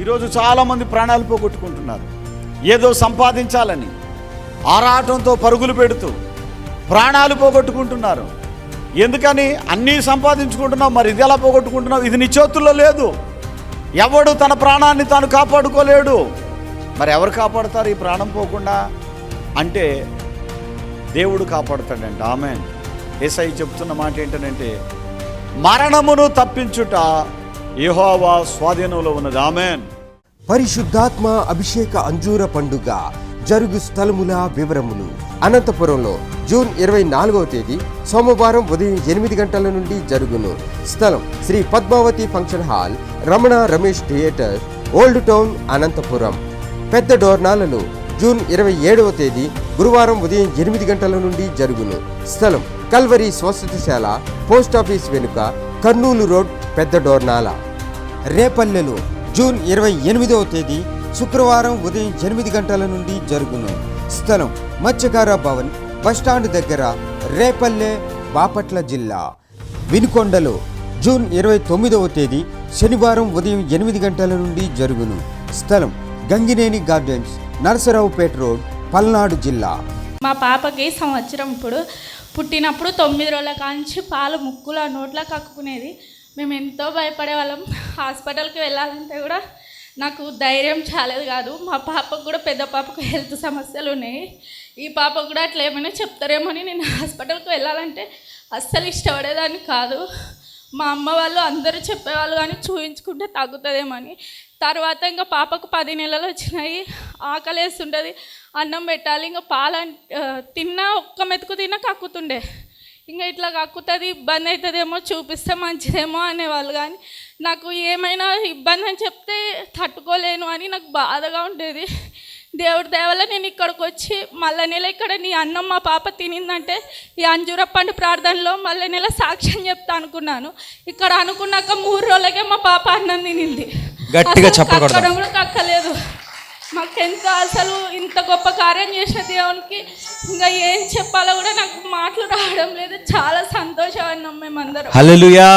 ఈరోజు చాలామంది ప్రాణాలు పోగొట్టుకుంటున్నారు. ఏదో సంపాదించాలని ఆరాటంతో పరుగులు పెడుతూ ప్రాణాలు పోగొట్టుకుంటున్నారు. ఎందుకని అన్నీ సంపాదించుకుంటున్నావు మరి ఇది ఎలా పోగొట్టుకుంటున్నావు? ఇది నీ చేతుల్లో లేదు. ఎవడు తన ప్రాణాన్ని తాను కాపాడుకోలేడు. మరి ఎవరు కాపాడుతారు ఈ ప్రాణం పోకుండా? అంటే దేవుడు కాపాడుతాడంట. ఆమె ఏసై చెప్తున్న మాట ఏంటంటే మరణమును తప్పించుట యహోవా స్వాధీనంలో ఉన్నది. ఆమెన్. పరిశుద్ధాత్మ అభిషేక అంజూర పండుగ జరుగు స్థలముల వివరములు. అనంతపురంలో జూన్ ఇరవై నాలుగవ తేదీ సోమవారం ఉదయం ఎనిమిది గంటల నుండి జరుగును. స్థలం Sri Padmavathi function hall Ramana Ramesh theatre old town Anantapur. పెద్ద డోర్నాలలో జూన్ ఇరవై ఏడవ తేదీ గురువారం ఉదయం ఎనిమిది గంటల నుండి జరుగును. స్థలం కల్వరి స్వస్థతశాల పోస్ట్ ఆఫీస్ వెనుక కర్నూలు రోడ్ పెద్ద డోర్నాల. రేపల్లెలో జూన్ ఇరవై ఎనిమిదవ తేదీ శుక్రవారం ఉదయం ఎనిమిది గంటల నుండి జరుగును. స్థలం మత్స్యకార భవన్ బస్టాండ్ దగ్గర రేపల్లె బాపట్ల జిల్లా. వినుకొండలో జూన్ ఇరవై తొమ్మిదవ తేదీ శనివారం ఉదయం ఎనిమిది గంటల నుండి జరుగును. స్థలం గంగినేని గార్డెన్స్ నరసరావుపేట రోడ్ పల్నాడు జిల్లా. మా పాపకి సంవత్సరం ఇప్పుడు పుట్టినప్పుడు తొమ్మిది రోజుల కాంచి పాలు ముక్కుల నోట్ల కక్కుకునేది. మేము ఎంతో భయపడే వాళ్ళం. హాస్పిటల్కి వెళ్ళాలంటే కూడా నాకు ధైర్యం చాలేదు కాదు. మా పాపకు కూడా పెద్ద పాపకు హెల్త్ సమస్యలు ఉన్నాయి. ఈ పాపకు కూడా అట్లా ఏమైనా చెప్తారేమో అని నేను హాస్పిటల్కి వెళ్ళాలంటే అస్సలు ఇష్టపడేదాన్ని కాదు. మా అమ్మ వాళ్ళు అందరూ చెప్పేవాళ్ళు కానీ చూయించుకుంటే తగ్గుతుందేమని తర్వాత ఇంకా పాపకు పది నెలలు వచ్చినాయి. ఆకలి వేస్తుంటుంది అన్నం పెట్టాలి. ఇంకా పాల తిన్నా ఒక్క మెతుకు తిన్నా కక్కుతుండే. ఇంకా ఇట్లా కక్కుతుంది ఇబ్బంది అవుతుందేమో చూపిస్తే మంచిదేమో అనేవాళ్ళు. కానీ నాకు ఏమైనా ఇబ్బంది అని చెప్తే తట్టుకోలేను అని నాకు బాధగా ఉండేది. దేవుడి దేవల్ల నేను ఇక్కడికి వచ్చి మళ్ళీ నెల ఇక్కడ నీ అన్నం మా పాప తినిందంటే ఈ అంజూర పండు ప్రార్థనలో మళ్ళీ నెల సాక్ష్యం చెప్తా అనుకున్నాను. ఇక్కడ అనుకున్నాక మూడు రోజులకే మా పాప అన్నం తినింది. గట్టిగా అసలు చప్పట్లు కొడదాం. కక్కడం కూడా కక్కలేదు. నాకెంత అసలు ఇంత గొప్ప కార్యం చేసిన దేవునికి ఇంకా ఏం చెప్పాలో కూడా నాకు మాటలు రావడం లేదు. చాలా సంతోషం అన్నాం మేమందరం. హల్లెలూయా.